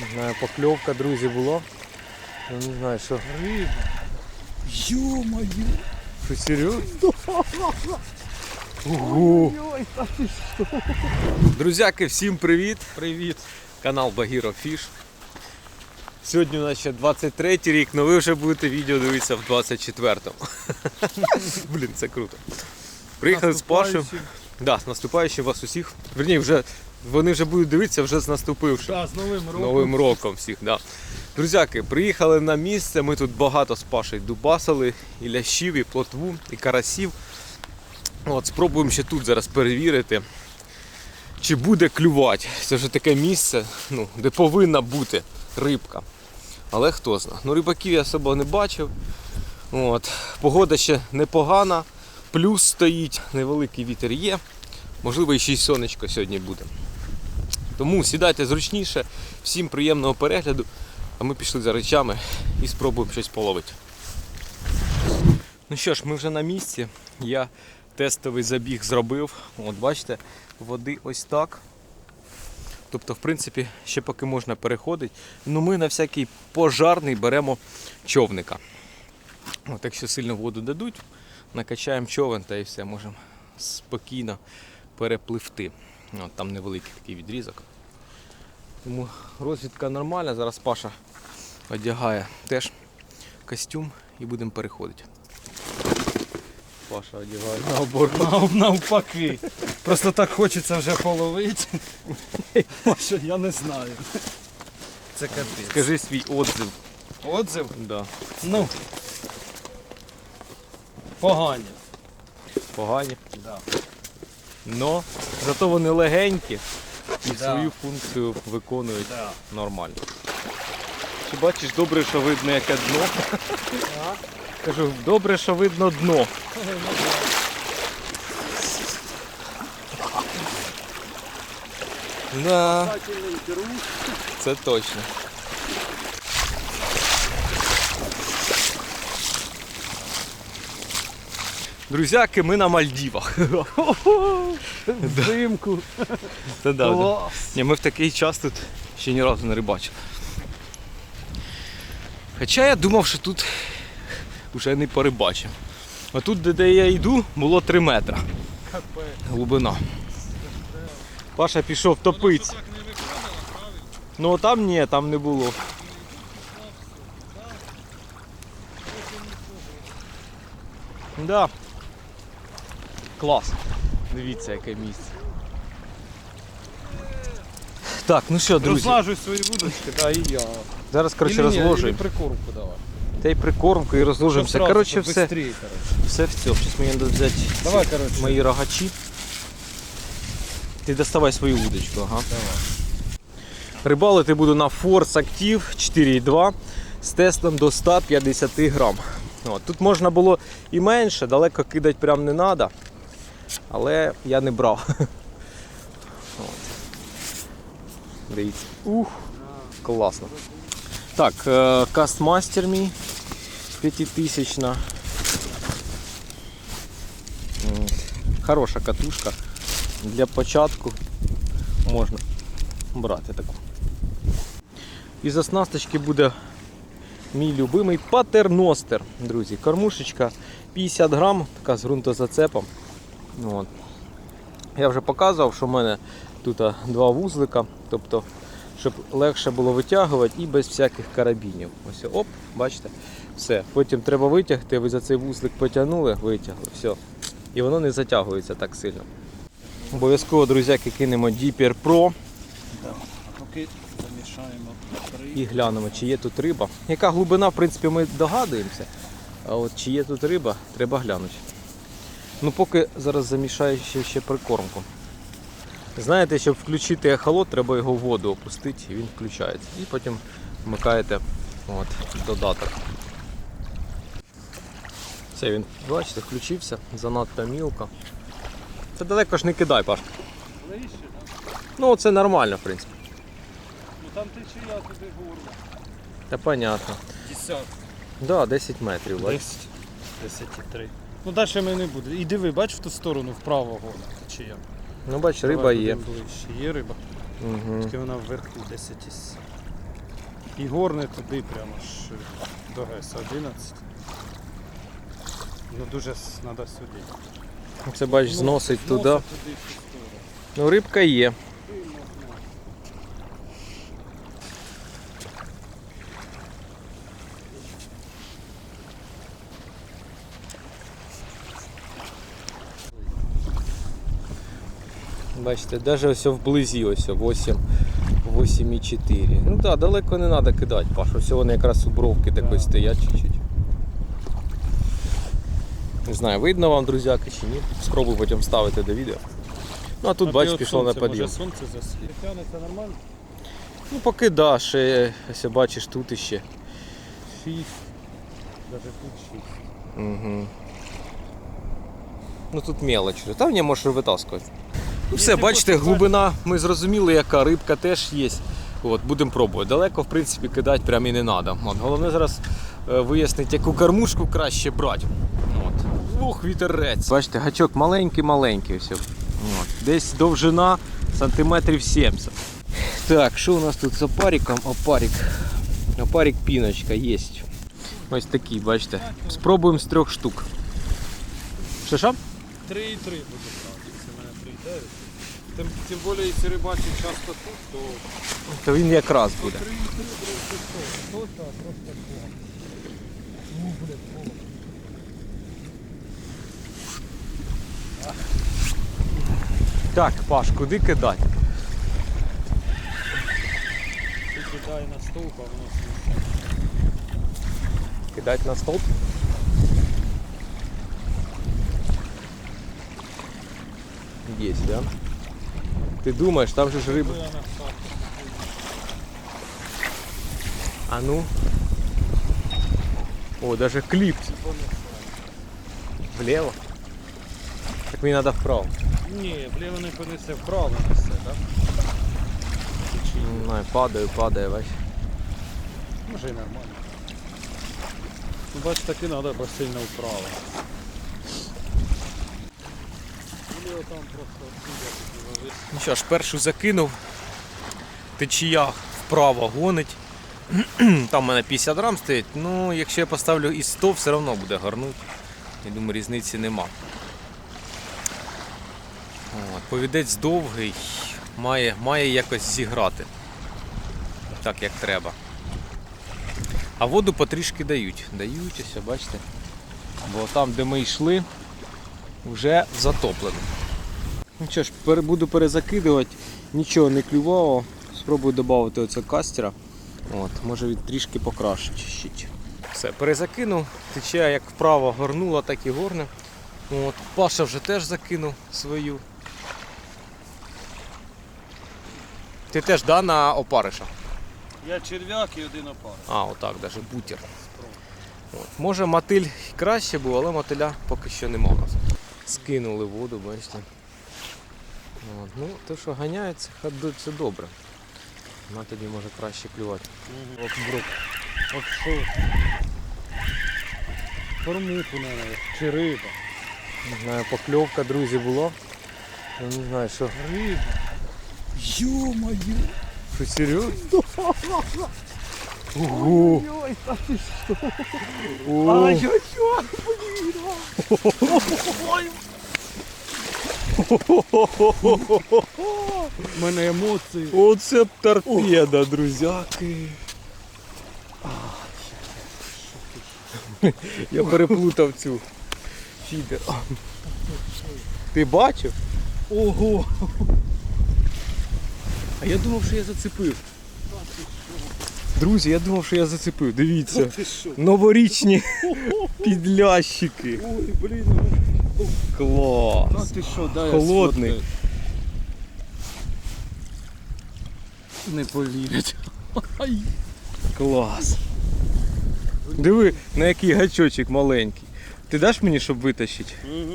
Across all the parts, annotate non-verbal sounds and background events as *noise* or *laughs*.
Не знаю, покльовка, друзі, була. Ну, не знаю, що. Риба. Ё-моё! Що серйозно? Ого! Друзяки, всім привіт! Привіт! Канал Багіро Фіш. Сьогодні у нас ще 23 рік, але ви вже будете відео дивитися в 24-му. *laughs* Блін, це круто. Приїхали з Пашою. Да, з наступаючим вас усіх. Верні, вже вони вже будуть дивитися вже з наступившим. Да, з Новим роком. Новим роком всіх, да. Друзяки, приїхали на місце. Ми тут багато з Пашею дубасили, і лящів, і плотву, і карасів. От, спробуємо ще тут зараз перевірити, чи буде клювати. Це вже таке місце, ну, де повинна бути рибка. Але хто знає. Ну, рибаків я особо не бачив. От. Погода ще непогана, плюс стоїть, невеликий вітер є. Можливо, і ще й сонечко сьогодні буде. Тому сідайте зручніше, всім приємного перегляду, а ми пішли за речами і спробуємо щось половити. Ну що ж, ми вже на місці. Я тестовий забіг зробив. От бачите, води ось так. Тобто, в принципі, ще поки можна переходити. Ну ми на всякий пожарний беремо човника. От, якщо сильно воду дадуть, накачаємо човен та і все, можемо спокійно перепливти. От, там невеликий такий відрізок. Тому розвідка нормальна. Зараз Паша одягає теж костюм і будемо переходити. Паша одягає наоборот. Нав- Навпаки. Просто так хочеться вже половити. Що я не знаю. Це капець. Скажи свій отзив. Отзив? Да. Ну. Погані. Погані. Да. Но зато вони легенькі і Да. свою функцію виконують Да. нормально. Чи бачиш, добре, що видно яке дно. Кажу, добре, що видно дно. Да, це точно. Друзяки, ми на Мальдівах. *laughs* Взимку. Це да, да. Ні, ми в такий час тут ще ні разу не рибачили. Хоча я думав, що тут вже не порибачимо. А тут, де, де я йду, було 3 метри глибина. Паша пішов топить. Ну там ні, там не було. Да. Клас. Дивіться, яке місце. Так, ну що, друзі, Розлажуй свої вудочки, да, і я. зараз коротше Ілі ні, розложуємо. прикормку давай. Та й прикормку і розложимося. Щоб Коротше, зразу, все, бистрій, коротше. все в цьому. Зараз мені треба взяти Давай, коротше. мої рогачі. Ти доставай свою удочку, ага. Давай. Рибалити буду на Force Active 4.2 з тестом до 150 грам. От, тут можна було і менше, далеко кидати прям не треба. Але я не брав. Дивіться. Ух, класно. Так, е, Castmaster мій 5000. Хороша катушка. Для початку можна брати таку. Із оснасточки буде мій любимий патерностер, друзі. Кормушечка 50 грам, така з ґрунтозацепом. От. Я вже показував, що в мене тут два вузлика, тобто, щоб легше було витягувати і без всяких карабінів. Ось, оп, бачите, все. Потім треба витягти, ви за цей вузлик потягнули, витягли, все. І воно не затягується так сильно. Обов'язково, друзяки, кинемо Deeper Pro. І глянемо, чи є тут риба. Яка глибина, в принципі, ми догадуємося. А от чи є тут риба, треба глянути. Ну, поки зараз замішаю ще, ще прикормку. Знаєте, щоб включити ехолот, треба його в воду опустити, і він включається. І потім вмикаєте от, додаток. Все, він, бачите, включився, занадто мілко. Це далеко ж не кидай, Паш. Да? Ну, це нормально, в принципі. Ну там течія туди горло. Та понятно. Десятка. Да, 10 метрів. бачиш. 10. 10,3. Ну далі ми не буде. І диви, бач в ту сторону, вправо горло течія. Ну, бач, риба Давай є. будемо Ближче. Є риба. Угу. Тільки вона вверху 10 із. І горне туди прямо ж до ГЕС 11. Ну дуже треба сюди. Це бач, зносить Ну, туди. носа туди в сторону. Ну, рибка є. Бачите, навіть ось вблизі ось 8, 8,4. Ну так, да, далеко не треба кидати, Паш. Ось вони якраз у бровки такої Да. стоять чуть-чуть. Не знаю, видно вам, друзяки, чи ні. Спробую потім вставити до відео. Ну а тут, А бач, пішло на підйом. Може сонце. Тягнеться нормально? Ну поки да, ще, ось бачиш, тут іще. 6. Даже тут 6. Угу. Ну тут мелоч. Там не можеш витаскувати. Ну все, бачите, глибина, ми зрозуміли, яка рибка теж є. От, будемо пробувати. Далеко, в принципі, кидати прямо і не треба. От, головне зараз е, вияснити, яку кормушку краще брати. От. Ух, вітерець. Бачите, гачок маленький-маленький. От. Десь довжина сантиметрів 70. Так, що у нас тут з опариком? Опарик. Опарик піночка є. Ось такий, бачите. Спробуємо з трьох штук. Що що? 3,3 буде брати, якщо в мене 3,9. Тим, тим більше, якщо рибачить часто тут, то То він якраз буде. 3,3 буде що? Що це? Просто клас. Ну. Так, Паш, куди кидати? Ти кидай на стовп, а воно сміє. Кидати на столб? Есть, да? Ти думаєш, там же ж риба. Коли вона встане. А ну. О, даже кліп. Влево. Так мені треба вправо. Ні, вліво не понесе, вправо несе, так? Не знаю, падаю, падає, бач. Може і нормально. Ну, бач, так і треба, бо сильно вправо. Ну що ж, першу закинув. Течія вправо гонить. *clears throat* Там у мене 50 грам стоїть. Ну, якщо я поставлю і 100, все одно буде гарнути. Я думаю, різниці нема. От, повідець довгий, має, має якось зіграти. Так як треба. А воду потрішки дають. Дають ось, бачите. Бо там, де ми йшли, вже затоплено. Ну що ж, буду перезакидувати, нічого не клювало. Спробую додати оце кастера. От, може він трішки покращить. Все, перезакинув, тече як вправо горнула, так і горне. От, Паша вже теж закинув свою. Ти теж да, на опариша? Я черв'як і один опар. А, отак, навіть бутер. От. Може мотиль краще був, але мотиля поки що нема у нас. Скинули воду, бачите. От. Ну, те, що ганяється, ходить, це добре. Вона тоді може краще клювати. От брук. От що? Формуку не чи риба. Не знаю, покльовка, друзі, була. Я не знаю, що. Риба. Ё-моё! Що серйозно? Ого! Ой, та ти що? О, Ай-ой-ой! Ой! У мене емоції. Оце б торпеда, друзяки. Я переплутав цю фідер. Ти бачив? Ого! А я думав, що я зацепив. Друзі, я думав, що я зацепив. Дивіться. Новорічні *laughs* підлящики. Ой, блін, Клас. ну ти що, дай Холодний. сфоткаю. Не повірять. *laughs* Ай. Клас. Диви, на який гачочок маленький. Ти даш мені, щоб витащити? Угу.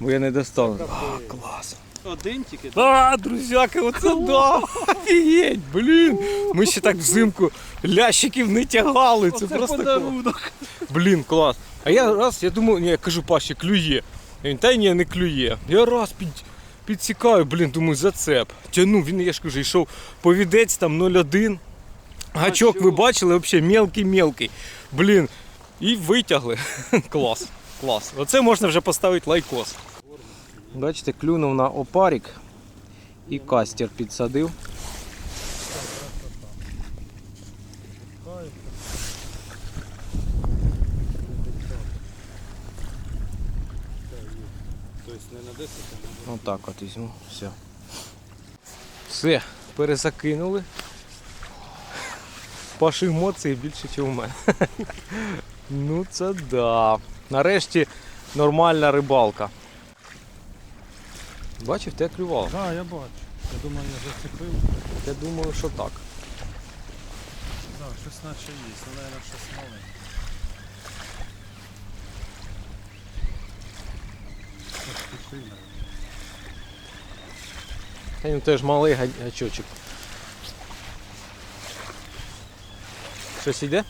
Бо я не достану. А, клас. Один тільки. А, друзяки, оце да! Офігеть, блін! Ми ще так взимку лящиків не тягали. Це, Оце просто клас. подарунок. Блін, клас. А я раз, я думаю, ні, я кажу, Паші, клює. Він, та ні, не клює. Я раз під, підсікаю, блін, думаю, зацеп. Тяну, він, я ж кажу, йшов повідець там 0,1. Гачок ви бачили, взагалі мелкий-мелкий. Блін. І витягли. *laughs* клас. Клас. Оце можна вже поставити лайкос. Бачите, клюнув на опарик і кастер підсадив. Не на 10, а на Отак от візьму. Все. Все, перезакинули. Паші емоції більше, ніж у мене. *laughs* ну це да. Нарешті нормальна рибалка. Бачив, те клювало. Так, да, я бачу. Я думаю, я зацепив. Я думаю, що так. Так, щось наче є, але, мабуть, щось маленьке. Та він теж малий га- гачочок. Щось йде?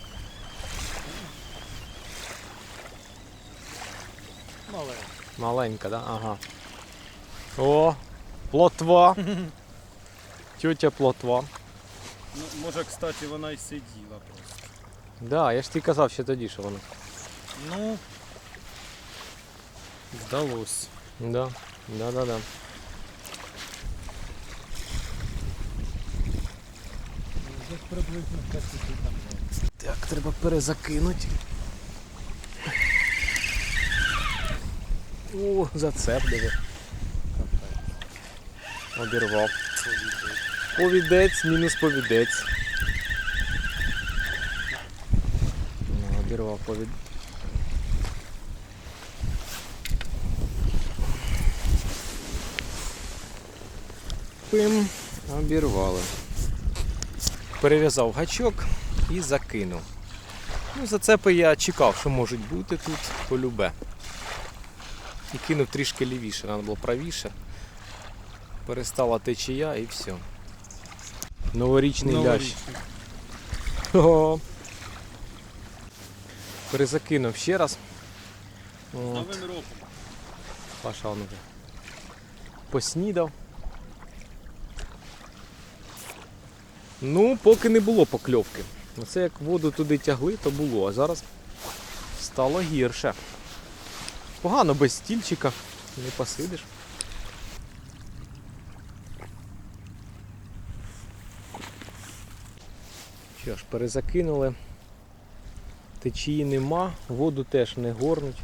Маленьке. Маленька, да? Ага. О, плотва. Тетя плотва. Ну, може, кстати, вона й сиділа просто. Да, я ж тобі казав ще тоді, що вона. Ну, вдалося. Да, да, да, да. Десь приблизно 5 там. Так, треба перезакинути. О, зацеп диви. Обірвав. Повідець, мінус повідець. Ну, Обірвав повід. Пим, обірвали. Перев'язав гачок і закинув. Ну, зацепи я чекав, що можуть бути тут полюбе. І кинув трішки лівіше, треба було правіше. Перестала течія і все. Новорічний лящ. Новорічний. Ого. Перезакинув ще раз. От, Паша он уже поснідав. Ну, поки не було покльовки. Оце як воду туди тягли, то було, а зараз стало гірше. Погано без стільчика, не посидиш. Що ж, перезакинули. Течії нема, воду теж не горнуть.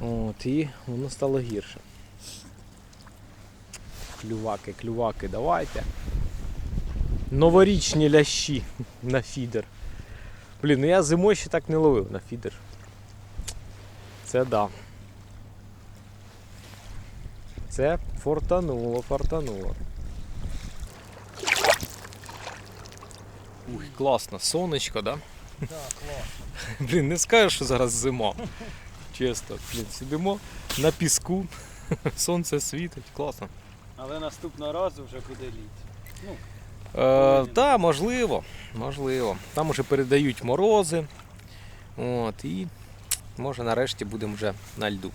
От, і воно стало гірше. Клюваки, клюваки, давайте. Новорічні лящі на фідер. Блін, ну я зимою ще так не ловив на фідер. Це да. Це фортануло, фортануло. Ух, класно, сонечко, да? Так, клас. *laughs* Блін, не скажеш, що зараз зима. Чесно, блін, сидимо на піску, *laughs* сонце світить, класно. Але наступного разу вже буде літ. Ну, Е, та, можливо, можливо. Там уже передають морози. От, і може нарешті будемо вже на льду.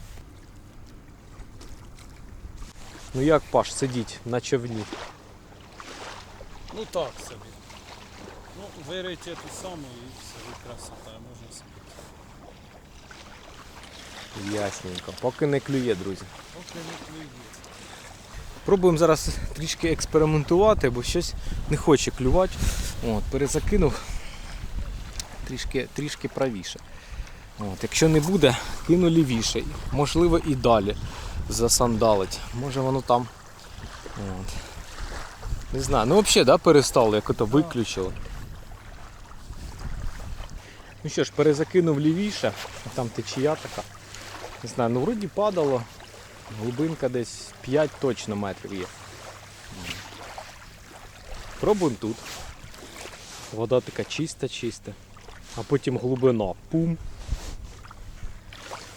Ну як Паш сидіть на човні? ну так собі. Ну, вирийте ту саму і все, і красота, можна собі. Ясненько. Поки не клює, друзі. Поки не клює. Пробуємо зараз трішки експериментувати, бо щось не хоче клювати. От, перезакинув трішки, трішки правіше. От, якщо не буде, кину лівіше. Можливо і далі засандалить. Може воно там. От. Не знаю. Ну взагалі да, перестало, як ото виключило. Ну що ж, перезакинув лівіше, там течія така. Не знаю, ну вроді падало. Глибинка десь 5 точно метрів є. Пробуємо тут. Вода така чиста-чиста. А потім глибина. Пум.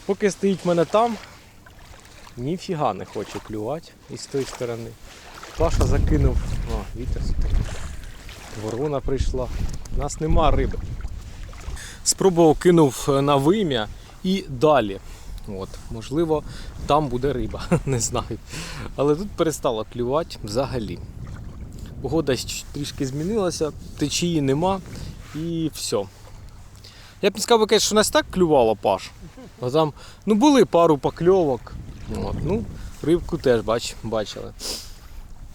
Поки стоїть мене там, ніфіга не хоче клювати із тої сторони. Паша закинув. О, вітер. Ворона прийшла. У нас нема риби. Спробував кинув на вим'я і далі. От, можливо, там буде риба, *laughs* не знаю. Але тут перестало клювати взагалі. Погода трішки змінилася, течії нема і все. Я б не сказав, що нас так клювало паш. А там, ну були пару покльовок. От, ну, рибку теж бач, бачили.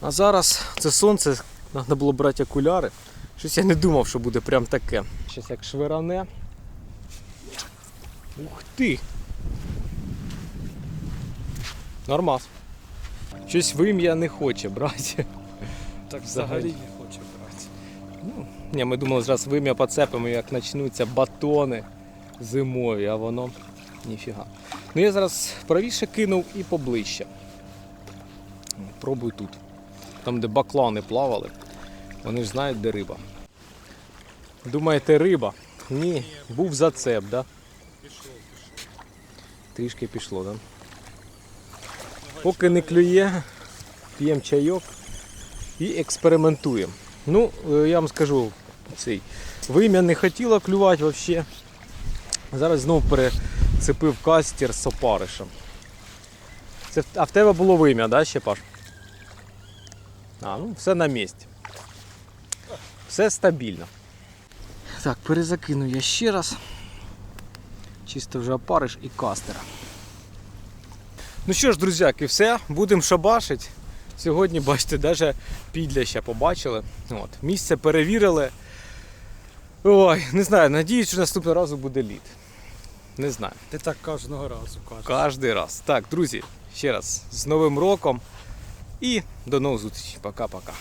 А зараз це сонце, треба було брати окуляри. Щось я не думав, що буде прям таке. Щось як швиране. Ух ти! Нормас. Щось вим'я не хоче брати. Так Взагалі. не хочу брати. Ну, ні, ми думали, зараз вим'я поцепимо, як почнуться батони зимою, а воно ніфіга. Ну я зараз правіше кинув і поближче. Пробуй тут. Там, де баклани плавали, вони ж знають, де риба. Думаєте, риба? Ні, був зацеп, да? Трішки пішло, да? Поки не клює, п'ємо чайок і експериментуємо. Ну, е, я вам скажу, цей вим'я не хотіло клювати взагалі. Зараз знову перецепив кастер з опаришем. Це, а в тебе було вим'я, да, ще Паш? А, ну все на місці. Все стабільно. Так, перезакину я ще раз. Чисто вже опариш і кастера. Ну що ж, друзяки, все, будемо шабашить. Сьогодні, бачите, навіть підляща побачили. От, місце перевірили. Ой, не знаю, надіюсь, що наступного разу буде лід. Не знаю. Ти так кожного разу кажеш. Кожний раз. Так, друзі, ще раз з Новим роком і до нових зустрічей. Пока-пока.